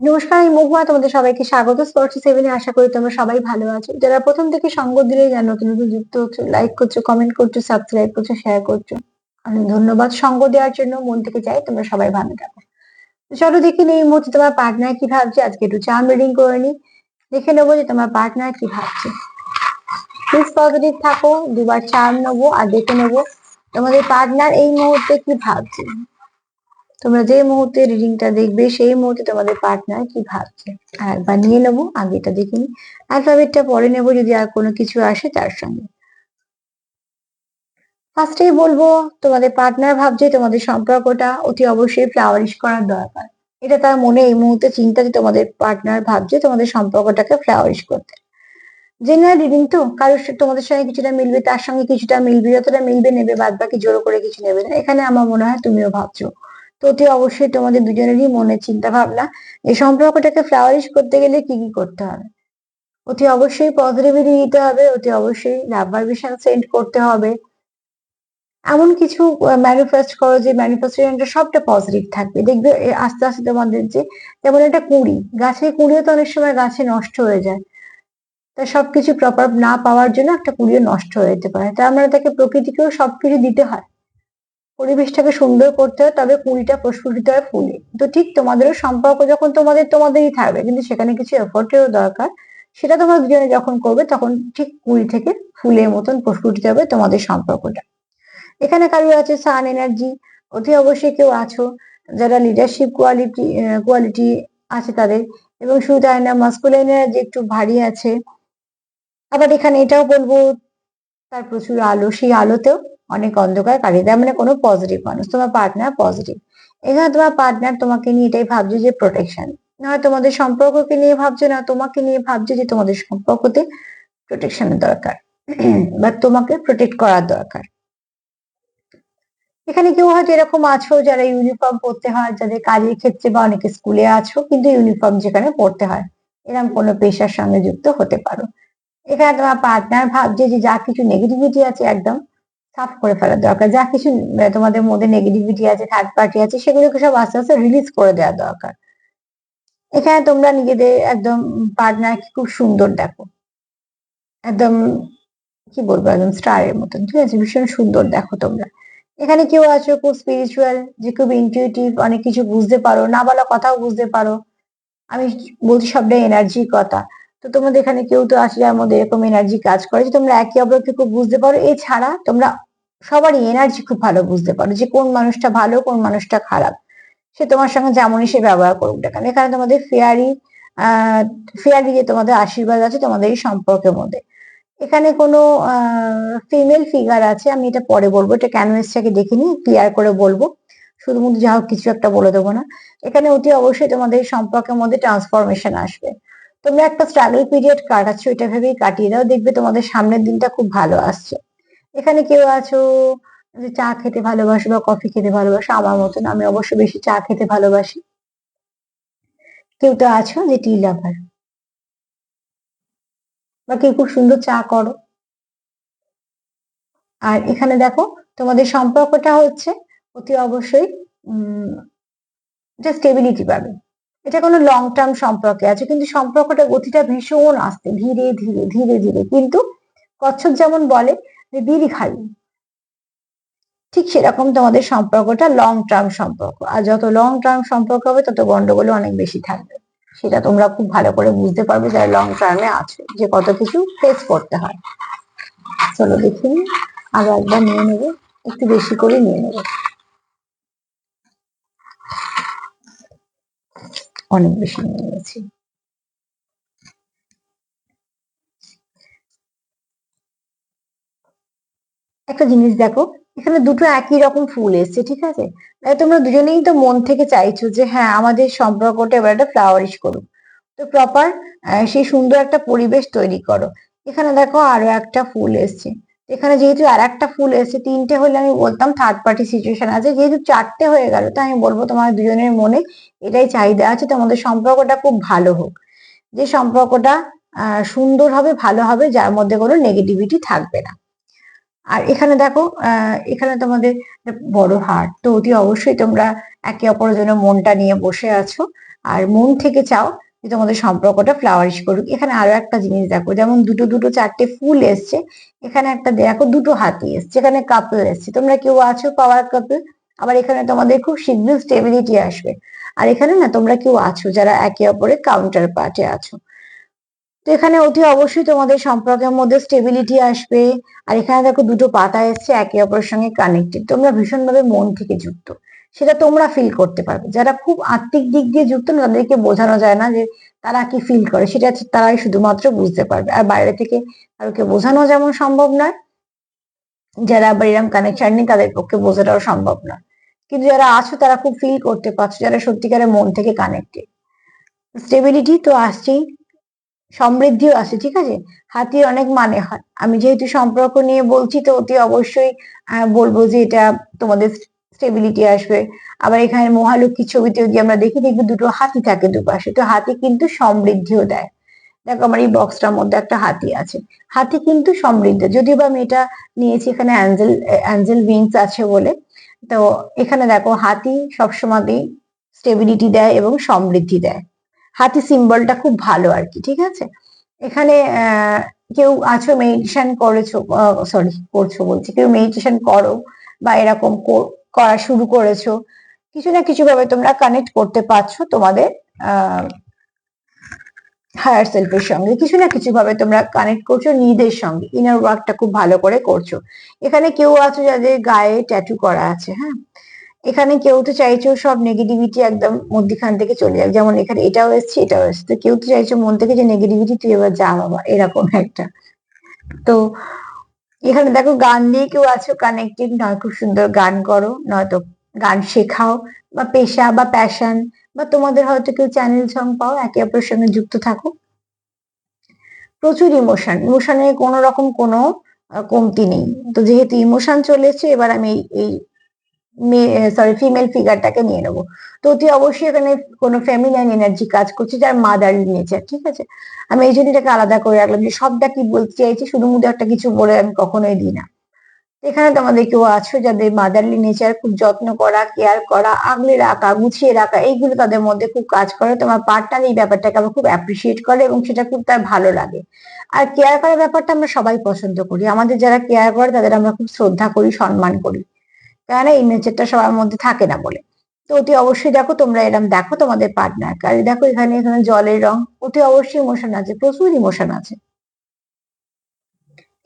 নমস্কার, আমি মহুয়া, তোমাদের সবাইকে স্বাগত। স্পর্শ সেভেনে আশা করি তোমরা সবাই ভালো আছো। যারা প্রথম থেকে সঙ্গ দিলে যা নতুন নতুন যুক্ত হচ্ছে লাইক করছ কমেন্ট করছ সাবস্ক্রাইব করছ শেয়ার করছ অনেক ধন্যবাদ সঙ্গ দেওয়ার জন্য। মন থেকে চাই তোমরা সবাই ভালো থাকো। চলো দেখি এই মুহূর্তে তোমার পার্টনার কি ভাবছে? আজকে একটু চার্ম রিডিং করে নি। দেখে নেব যে তোমার পার্টনার কি ভাবছে। প্লিজ পজিটিভ থাকো, দুবার চার্ম নেব আর দেখে নেব তোমাদের পার্টনার এই মুহূর্তে কি ভাবছে। তোমরা যে মুহূর্তে রিডিংটা দেখবে, সেই মুহূর্তে তোমাদের পার্টনার কি ভাবছে? আর একবার নিয়ে নেব, আগে এটা দেখে নি অ্যালফাবেটটা পরে নেব যদি আর কোনো কিছু আসে তার সঙ্গে। ফার্স্টেই বলব, তোমাদের পার্টনার ভাবছে তোমাদের সম্পর্কটা, অতি অবশ্যই ফ্লাওয়ারিশ করার দরকার। এটা তার মনে এই মুহূর্তে চিন্তা যে তোমাদের পার্টনার ভাবছে তোমাদের সম্পর্কটাকে ফ্লাওয়ারিশ করতে। জেনারেল রিডিং তো, কারোর তোমাদের সঙ্গে কিছুটা মিলবে, তার সঙ্গে কিছুটা মিলবে, যতটা মিলবে নেবে বাদ বাকি জোরো করে কিছু নেবে না। এখানে আমার মনে হয় তুমিও ভাবছ। তো অবশ্যই তোমাদের দুজনেরই মনে চিন্তা ভাবনা এই সম্পর্কটাকে ফ্লাওয়ারিশ করতে গেলে কি কি করতে হবে? অতি অবশ্যই পজিটিভিটি দিতে হবে, অতি অবশ্যই লাভ সেন্ড করতে হবে। এমন কিছু ম্যানিফেস্ট করো যে ম্যানিফেস্টেশনটা সবটা পজিটিভ থাকবে। দেখবে আস্তে আস্তে তোমাদের যে যেমন একটা কুড়ি, গাছে কুড়িও তো অনেক সময় গাছে নষ্ট হয়ে যায়। তা সবকিছু প্রপার না পাওয়ার জন্য একটা কুড়িও নষ্ট হয়ে যেতে পারে। তা আমরা তাকে প্রকৃতিকেও সবকিছু দিতে হয়। পরিবেশটাকে সুন্দর করতে হয়, তবে কুড়িটা প্রস্ফুটিত হয় ফুলে। তো ঠিক তোমাদেরও সম্পর্ক যখন তোমাদের, তোমাদেরই থাকবে, কিন্তু সেখানে কিছু এফোর্টেরও দরকার। সেটা তোমরা দুজনে যখন করবে, তখন ঠিক কুড়ি থেকে ফুলের মতন প্রস্ফুটিত হবে তোমাদের সম্পর্কটা। এখানে কারোর আছে সান এনার্জি অতি অবশ্যই কেউ আছো, যারা লিডারশিপ কোয়ালিটি কোয়ালিটি আছে তাদের। এবং শুধু তাই না মাস্কুলাইন এনার্জি একটু ভারী আছে। আবার এখানে এটাও বলব, তার প্রচুর আলো, সেই আলোতেও অনেক অন্ধকার কাটিয়ে দেয় মানে কোনো পজিটিভ মানুষ। তোমার পার্টনার পজিটিভ এখানে তোমার পার্টনার তোমাকে নিয়ে এটাই ভাবছে যে প্রোটেকশন না তোমাদের সম্পর্ককে নিয়ে ভাবছে না, তোমাকে নিয়ে ভাবছে যে তোমাদের সম্পর্কতে প্রোটেকশনের দরকার। বা তোমাকে প্রোটেক্ট করার দরকার। এখানে কেউ হয়তো এরকম আছো, যারা ইউনিফর্ম পড়তে হয়, যাদের কাজের ক্ষেত্রে বা অনেকে স্কুলে আছো, কিন্তু ইউনিফর্ম যেখানে পড়তে হয় এরকম কোনো পেশার সঙ্গে যুক্ত হতে পারো। এখানে তোমার পার্টনার ভাবছে যে যা কিছু নেগেটিভিটি আছে, একদম সাফ করে ফেলা দরকার। যা কিছু তোমাদের মধ্যে নেগেটিভিটি আছে থার্ড পার্টি আছে, সেগুলোকে সব আস্তে আস্তে রিলিজ করে দেওয়া দরকার। এখানে তোমরা নিজেদের একদম পার্টনারকে খুব সুন্দর দেখো। একদম, কি বলব, একদম স্টারের মতন, ঠিক আছে? ভীষণ সুন্দর দেখো তোমরা। এখানে কেউ আছো খুব স্পিরিচুয়াল যে খুব ইনটিউটিভ অনেক কিছু বুঝতে পারো, না বলা কথাও বুঝতে পারো। আমি বলছি সবটাই এনার্জির কথা। তো তোমাদের এখানে কেউ তো আছে যার মধ্যে এরকম এনার্জি কাজ করে যে তোমরা একে অপরকে খুব বুঝতে পারো। এছাড়া তোমরা সবারই এনার্জি খুব ভালো বুঝতে পারো যে কোন মানুষটা ভালো, কোন মানুষটা খারাপ। সে তোমার সঙ্গে যেমনই সে ব্যবহার করুক না কেন। এখানে তোমাদের ফেয়ারি আহ ফেয়ারি যে তোমাদের আশীর্বাদ আছে তোমাদের এই সম্পর্কের মধ্যে। এখানে কোনো ফিমেল ফিগার আছে, আমি এটা পরে বলব। এটা এসছে দেখে নিই ক্লিয়ার করে বলব। শুধুমাত্র যা হোক কিছু একটা বলে দেবো না। এখানে অতি অবশ্যই তোমাদের সম্পর্কের মধ্যে ট্রান্সফরমেশন আসবে। তোমরা একটা স্ট্রাগল পিরিয়ড কাটাচ্ছ, এটা ভেবেই কাটিয়ে দাও, দেখবে তোমাদের সামনের দিনটা খুব ভালো আসছে। এখানে কেউ আছো যে চা খেতে ভালোবাসো বা কফি খেতে ভালোবাসো, আমার মতন আমি অবশ্য বেশি চা খেতে ভালোবাসি। কেউ তো আছো যে টি লাভার বা কেউ খুব সুন্দর চা করো? আর এখানে দেখো, তোমাদের সম্পর্কটা হচ্ছে অতি অবশ্যই এটা স্টেবিলিটি পাবে। এটা কোনো লং টার্ম সম্পর্কে আছে, কিন্তু সম্পর্কটা গতিটা ভীষণ আসতে, ধীরে ধীরে ধীরে ধীরে। কিন্তু কচ্ছপ যেমন বলে যে দীর্ঘায়ু। ঠিক সেরকম তোমাদের সম্পর্কটা লং টার্ম সম্পর্ক। আর যত লং টার্ম সম্পর্ক হবে, তত গন্ডগোল অনেক বেশি থাকবে। সেটা তোমরা খুব ভালো করে বুঝতে পারবে যারা লং টার্মে আছে, যে কত কিছু ফেস করতে হয়। চলো দেখি আগে একবার নিয়ে নেব, একটু বেশি করে নিয়ে নেব। অনেক বেশি নিয়ে নিয়েছি। একটা জিনিস দেখো, এখানে দুটো একই রকম ফুল এসছে, ঠিক আছে? তাই তোমরা দুজনেই তো মন থেকে চাইছো যে হ্যাঁ আমাদের সম্পর্কটা এবার একটা ফ্লাওয়ারিশ করুক। তো প্রপার সেই সুন্দর একটা পরিবেশ তৈরি করো। এখানে দেখো আরও একটা ফুল এসছে। এখানে যেহেতু আর একটা ফুল এসছে, তিনটে হলে আমি বলতাম থার্ড পার্টি সিচুয়েশন আছে। যেহেতু চারটে হয়ে গেল, তাই আমি বলব তোমার দুজনের মনে এটাই চাহিদা আছে, তোমাদের সম্পর্কটা খুব ভালো হোক। যে সম্পর্কটা সুন্দর হবে, ভালো হবে, যার মধ্যে কোনো নেগেটিভিটি থাকবে না। আর এখানে দেখো এখানে তোমাদের বড় হাট তো অতি অবশ্যই তোমরা একে অপরের জন্য মনটা নিয়ে বসে আছো। আর মন থেকে চাও যে তোমাদের সম্পর্কটা ফ্লাওয়ারিশ করুক। এখানে আরও একটা জিনিস দেখো, যেমন দুটো দুটো, চারটে ফুল এসছে। এখানে একটা দেখো, দুটো হাতি এসছে, এখানে কাপল এসছে। তোমরা কেউ আছো পাওয়ার কাপল আবার এখানে তোমাদের খুব শীঘ্র স্টেবিলিটি আসবে। আর এখানে না, তোমরা কেউ আছো, যারা একে অপরের কাউন্টার পার্টে আছো। তো এখানে অতি অবশ্যই তোমাদের সম্পর্কের মধ্যে স্টেবিলিটি আসবে। আর এখানে দেখো, দুটো পাতা এসছে, একে অপরের সঙ্গে কানেক্টেড তোমরা ভীষণভাবে মন থেকে যুক্ত। সেটা তোমরা ফিল করতে পারবে। যারা খুব আত্মিক দিক দিয়ে যুক্ত না তাদেরকে বোঝানো যায় না যে তারা কি ফিল করে। সেটা তারাই শুধুমাত্র বুঝতে পারবে। আর বাইরে থেকে কারোকে বোঝানো যেমন সম্ভব নয়, যারা আবার এরকম কানেকশন নেই, তাদের পক্ষে বোঝাটাও সম্ভব নয় কিন্তু যারা আছো, তারা খুব ফিল করতে পারছ, যারা সত্যিকারের মন থেকে কানেক্টেড স্টেবিলিটি তো আসছেই, সমৃদ্ধিও আছে ঠিক আছে? হাতির অনেক মানে হয়। আমি যেহেতু সম্পর্ক নিয়ে বলছি, তো অতি অবশ্যই বলব যে এটা তোমাদের স্টেবিলিটি আসবে। আবার এখানে মহালক্ষ্মী ছবিতে যদি আমরা দেখি দেখবি দুটো হাতি থাকে দুপাশে। তো হাতি কিন্তু সমৃদ্ধিও দেয়। দেখো আমার এই বক্সটার মধ্যে একটা হাতি আছে। হাতি কিন্তু সমৃদ্ধ। যদিও বা আমি এটা নিয়েছি এখানে অ্যাঞ্জেল অ্যাঞ্জেল উইংস আছে বলে। তো এখানে দেখো হাতি সবসময়তেই স্টেবিলিটি দেয় এবং সমৃদ্ধি দেয়। হাতি সিম্বলটা খুব ভালো আর কি, ঠিক আছে? এখানে কেউ আছো মেডিটেশন করেছ সরি করছ বলছি। কেউ মেডিটেশন করো বা এরকম করা শুরু করেছ। কিছু না কিছু ভাবে তোমরা কানেক্ট করতে পারছ তোমাদের হায়ার সেলফের সঙ্গে। কিছু না কিছু ভাবে তোমরা কানেক্ট করছ নিজেদের সঙ্গে। ইনার ওয়ার্কটা খুব ভালো করে করছ। এখানে কেউ আছো যাদের গায়ে ট্যাটু করা আছে হ্যাঁ? এখানে কেউ তো চাইছো সব নেগেটিভিটি একদম মধ্যখান থেকে চলে যাক। যেমন এখানে এটাও এসছে এটাও এসছে। কেউ তো চাইছো মন থেকে যে নেগেটিভিটি তুই এবার যা বাবা, এরকম একটা। তো এখানে দেখো গান দিয়ে কেউ আছো কানেক্টেড নয় খুব সুন্দর গান করো, নয়তো গান শেখাও, বা পেশা, বা প্যাশন বা তোমাদের হয়তো কেউ চ্যানেল সং পাও, একে অপরের সঙ্গে যুক্ত থাকো। প্রচুর ইমোশন ইমোশনের কোনো রকম কোনো কমতি নেই। তো যেহেতু ইমোশন চলেছে এবার আমি এই সরি ফিমেল ফিগারটাকে নিয়ে নেব। তো অতি অবশ্যই এখানে কোনো ফেমিনাইন এনার্জি কাজ করছে যার মাদার নেচার ঠিক আছে? আমি এই জন্য এটাকে আলাদা করে রাখলাম যে সবটা কি বলতে চাইছি শুধু মুদে একটা কিছু বলে আমি কখনোই দিই না। এখানে তোমাদের কেউ আছো যাদের মাদারলি নেচার খুব যত্ন করা কেয়ার করা, আগলে রাখা, গুছিয়ে রাখা, এইগুলো তাদের মধ্যে খুব কাজ করে, তোমার পার্টনার এই ব্যাপারটাকে আমার খুব অ্যাপ্রিসিয়েট করে এবং সেটা খুব তার ভালো লাগে। আর কেয়ার করার ব্যাপারটা আমরা সবাই পছন্দ করি। আমাদের যারা কেয়ার করে তাদের আমরা খুব শ্রদ্ধা করি, সম্মান করি। কেন এই নেচারটা সবার মধ্যে থাকে না বলে। তো অতি অবশ্যই দেখো তোমরা এরম দেখো তোমাদের পার্টনার আর দেখো এখানে এখানে জলের রং। অতি অবশ্যই ইমোশন আছে, প্রচুর ইমোশন আছে।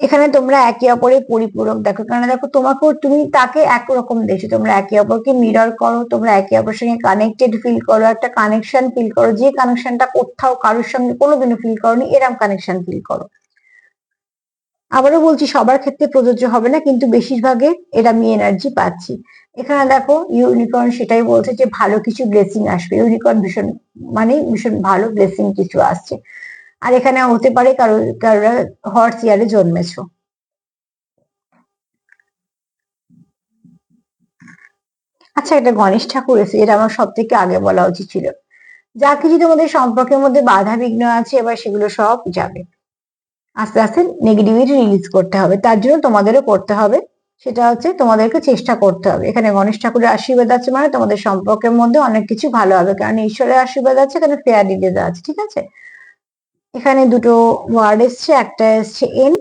এখানে তোমরা একে অপরের পরিপূরক দেখো। কারণ দেখো তোমাকেও তুমি তাকে একরকম দেখছ। তোমরা একে অপরকে মিরর করো, তোমরা একে অপরের সঙ্গে কানেক্টেড ফিল করো, একটা কানেকশন ফিল করো। যে কানেকশনটা কোথাও কারোর সঙ্গে কোনোদিনও ফিল করোনি, এরম কানেকশন ফিল করো। আবারও বলছি, সবার ক্ষেত্রে প্রযোজ্য হবে না, কিন্তু বেশিরভাগে এটা আমি এনার্জি পাচ্ছি। এখানে দেখো ইউনিকর্ন সেটাই বলছে যে ভালো কিছু ব্লেসিং আসবে। ইউনিকর্ন ভীষণ মানে ভীষণ ভালো ব্লেসিং কিছু আসছে। আর এখানে হতে পারে কারও, কারোরা হর্স ইয়ারে জন্মেছো। আচ্ছা এটা গণেশ ঠাকুর এসে, এটা আমার সব থেকে আগে বলা উচিত ছিল। যা কিছু তোমাদের সম্পর্কের মধ্যে বাধা বিঘ্ন আছে, এবার সেগুলো সব যাবে। আস্তে আস্তে নেগেটিভিটি রিলিজ করতে হবে। তার জন্য তোমাদেরও করতে হবে। সেটা হচ্ছে তোমাদেরকে চেষ্টা করতে হবে। এখানে গণেশ ঠাকুরের আশীর্বাদ আছে মানে তোমাদের সম্পর্কের মধ্যে অনেক কিছু ভালো হবে। কারণ ঈশ্বরের আশীর্বাদ আছে, এখানে ফেয়ার ডিডেজ আছে, ঠিক আছে? এখানে দুটো ওয়ার্ড এসছে, একটা এসছে এন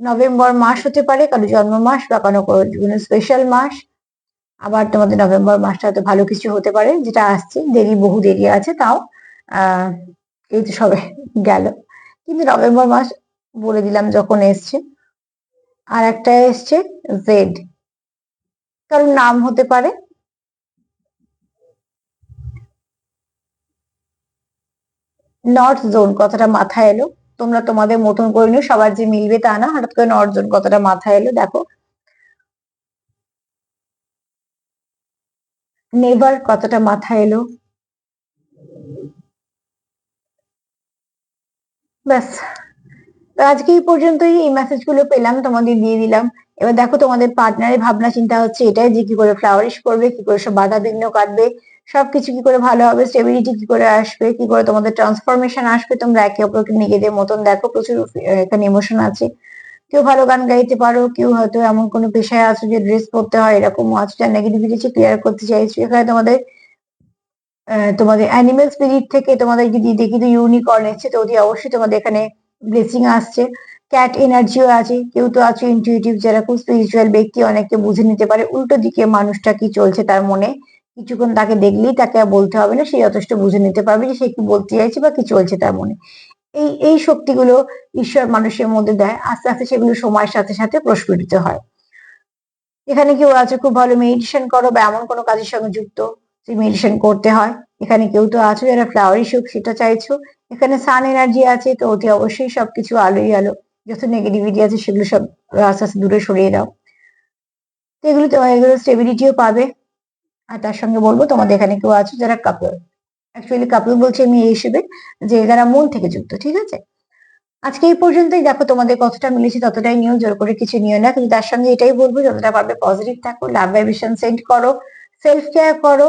নভেম্বর মাস হতে পারে, কারও জন্ম মাস বা কোনো কোনো স্পেশাল মাস। আবার তোমাদের নভেম্বর মাসটা হয়তো ভালো কিছু হতে পারে, যেটা আসছে। দেরি, বহু দেরি আছে, তাও এই তো সবে গেল। কিন্তু নভেম্বর মাস বলে দিলাম যখন এসছে। আর একটা এসছে জেড কারণ নাম হতে পারে। নর্থ জোন কথাটা মাথায় এলো। তোমরা তোমাদের মতন করে নিও, সবার যে মিলবে তা না। হঠাৎ করে নর্থ জোন কথাটা মাথায় এলো, দেখো। নেভার কথাটা মাথায় এলো। ব্যাস। আজকে এই পর্যন্তই এই মেসেজগুলো পেলাম, তোমাদের দিয়ে দিলাম। এবার দেখো তোমাদের পার্টনারের ভাবনা চিন্তা হচ্ছে এটাই যে কি করে ফ্লাওয়ারিশ করবে, কি করে সব বাধা বিঘ্ন কাটবে, সবকিছু কি করে ভালো হবে স্টেবিলিটি কি করে আসবে, কি করে তোমাদের ট্রান্সফরমেশন আসবে, তোমরা একে অপরকে নিজেদের মতন দেখো, প্রচুর এখানে ইমোশন আছে। কেউ ভালো গান গাইতে পারো, কেউ হয়তো এমন কোনো পেশায় আছো যে ড্রেস পরতে হয়, এরকম আছে যা নেগেটিভিটি ক্লিয়ার করতে চাইছো, এখানে তোমাদের তোমাদের অ্যানিমেল স্পিরিট থেকে তোমাদের যদি দেখি, তো ইউনিকর্ন এসছে, তো অতি অবশ্যই তোমাদের এখানে ব্লেসিং আসছে। ক্যাট এনার্জিও আছে, কেউ তো আছে ইনটিউটিভ যারা খুব স্পিরিচুয়াল ব্যক্তি, অনেককে বুঝে নিতে পারে উল্টো দিকে মানুষটা কি চলছে তার মনে। কিছুক্ষণ তাকে দেখলেই তাকে আর বলতে হবে না, সে যথেষ্ট বুঝে নিতে পারবে যে সে কি বলতে চাইছে বা কি চলছে তার মনে। এই এই শক্তিগুলো ঈশ্বর মানুষের মধ্যে দেয়, আস্তে আস্তে সেগুলো সময়ের সাথে সাথে প্রস্ফুটিত হয়। এখানে কেউ আছে, খুব ভালো মেডিটেশন করো বা এমন কোনো কাজের সঙ্গে যুক্ত যে মেডিটেশন করতে হয়। এখানে কেউ তো আছো যারা ফ্লাওয়ারি সুখ সেটা চাইছো এখানে সান এনার্জি আছে, তো অতি অবশ্যই সবকিছু আলোই আলো। যত নেগেটিভিটি আছে, সেগুলো সব আস্তে আস্তে দূরে সরিয়ে দাও। তো এগুলো এগুলো স্টেবিলিটিও পাবে। আর তার সঙ্গে বলব, তোমাদের এখানে কেউ আছো যারা কাপল অ্যাকচুয়ালি কাপল বলছি আমি এই হিসেবে যে যারা মন থেকে যুক্ত, ঠিক আছে? আজকে এই পর্যন্তই। দেখো তোমাদের কতটা মিলেছে, ততটাই নিও, জোর করে কিছু নিও না। কিন্তু তার সঙ্গে এটাই বলব, যতটা পারবে পজিটিভ থাকো লাভ ভাইব্রেশন সেন্ড করো সেলফ কেয়ার করো